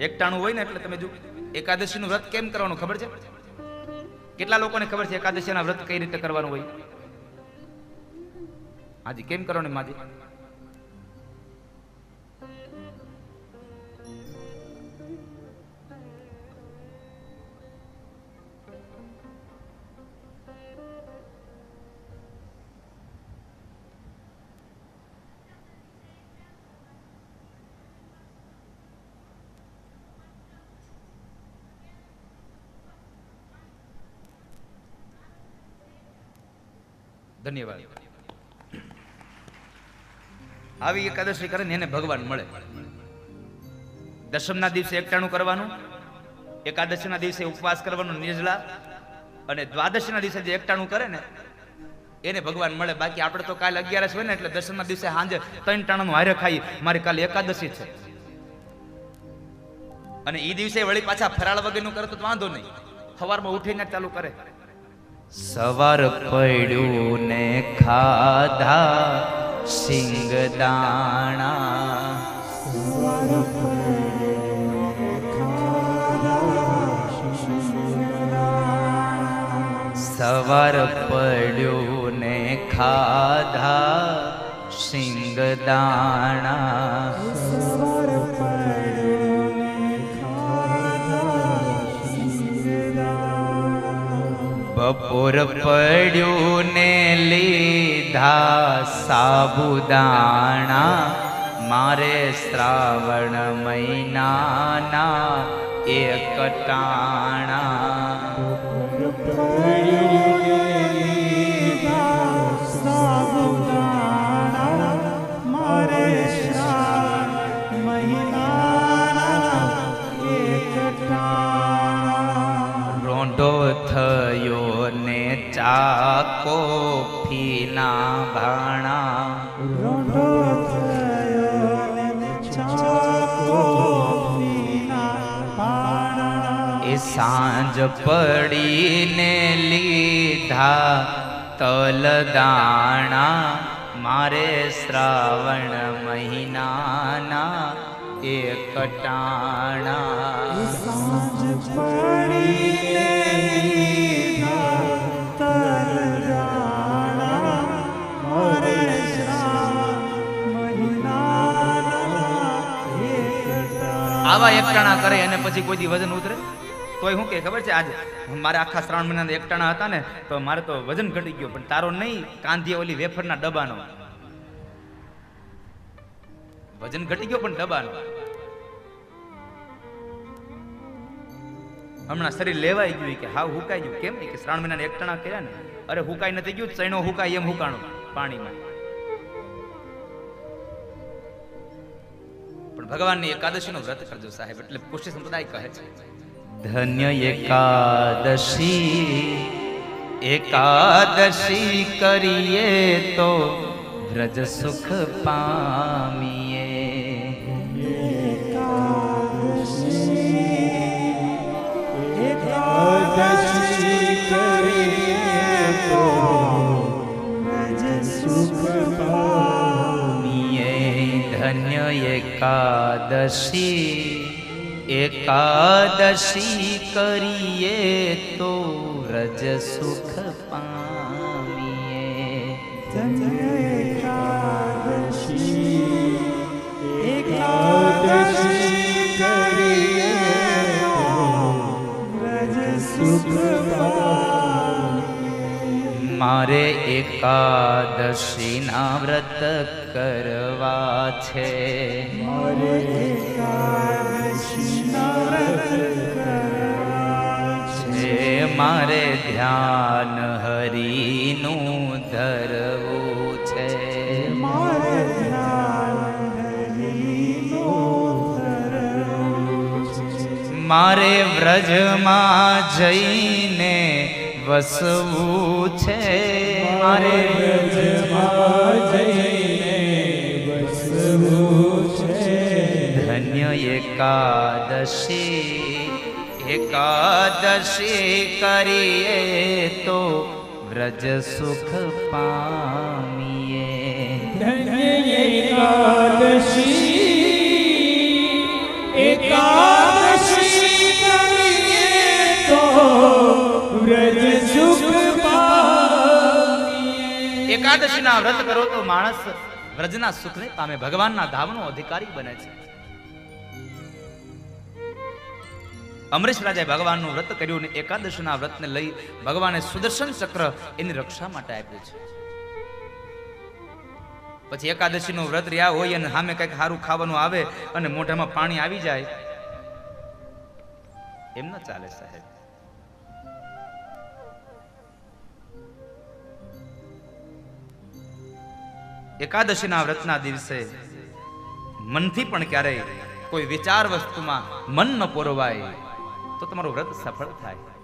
એકટાણું હોય ને એટલે તમે જો એકાદશીનું વ્રત કેમ કરવાનું ખબર છે? કેટલા લોકોને ખબર છે એકાદશીના વ્રત કઈ રીતે કરવાનું હોય? હાજી, કેમ કરવાનું માજી? ધન્યવાદ. આવી એકાદશી કરે ને એને ભગવાન મળે. દશમના દિવસે એકટાણું કરવાનું, એકાદશીના દિવસે ઉપવાસ કરવાનો નિર્જલા, અને દ્વાદશીના દિવસે જે એકટાણું કરે ને, એને ભગવાન મળે. બાકી આપણે તો કાલે અગિયારસ હોય ને, એટલે દશમના દિવસે સાંજે ત્રણ ટાણાનું હારે ખાઈ મારી કાલે એકાદશી છે. અને એ દિવસે વળી પાછા ફરાળ વગરનું કરે તો વાંધો નહીં. સવારમાં ઉઠીને ચાલુ કરે. સવાર પડ્યું ને ખાધા સિંગ દાણા. સવાર પડ્યું ને ખાધા સિંગ દાણા. પડ્યું ને લીધા સાબુદાણા મારે શ્રાવણ મહિનાના એક સાંજ પડીને લીધા તલ દાણા મારે શ્રાવણ મહિનાના એક ટાણા. આવા એકટાણા કરે અને પછી કોઈ દી વજન ઉતરે? તોય શું કે ખબર છે, આજે મારે આખા શ્રાવણ મહિના એકટાણા હતા ને, તો મારે તો વજન ઘટી ગયો, પણ તારો નહીં, કાંધી ઓલી વેફરના ડબ્બાનો. વજન ઘટી ગયો પણ ડબ્બાનો. હમણાં શરીર લેવાઈ ગયું કે હાવ હુકાઈ ગયું. કેમ? કે શ્રાવણ મહિના એકટાણા કર્યા ને. અરે હુકાઈ નથી ગયું, ચૈણો હુકાય એમ હુકાણું પાણીમાં. પણ ભગવાનની એકાદશીનું વ્રત કરજો સાહેબ, એટલે પુષ્ટિ સંપ્રદાય કહે છે. ધન્ય એકાદશી એકાદશી કરીએ તો વ્રજ સુખ પામીએ પામીએ ધન્ય એકાદશી એકાદશી કરીએ તો રજ સુખ પામીએ. મારે એકાદશીના વ્રત કરવા છે છે. મારે ધ્યાન હરિનું ધરવું છે. મારે વ્રજમાં જઈને વસવું છે. મારે વસવું છે. ધન્ય એકાદશી એકાદશી કરીએ તો વ્રજ સુખ પામીએ. એકાદશી એકાદશી કરીએ તો વ્રજ સુખ પામીએ. એકાદશીના વ્રત કરો તો માણસ વ્રજના સુખને પામે. ભગવાનના ધામનો અધિકારી બને છે. અમરીશ રાજાએ ભગવાનનું વ્રત કર્યું ને એકાદશીના વ્રતને લઈ ભગવાને સુદર્શન ચક્ર એની રક્ષા માટે આપ્યું છે. પછી એકાદશીનું વ્રત રહ્યા હોય અને સામે કંઈક સારું ખાવાનું આવે અને મોઢામાં પાણી આવી જાય, એમ ન ચાલે સાહેબ. એકાદશીના વ્રતના દિવસે મનથી પણ ક્યારેય કોઈ વિચાર વસ્તુમાં મન ન પોરવાય. તો તમારું વ્રત સફળ થાય.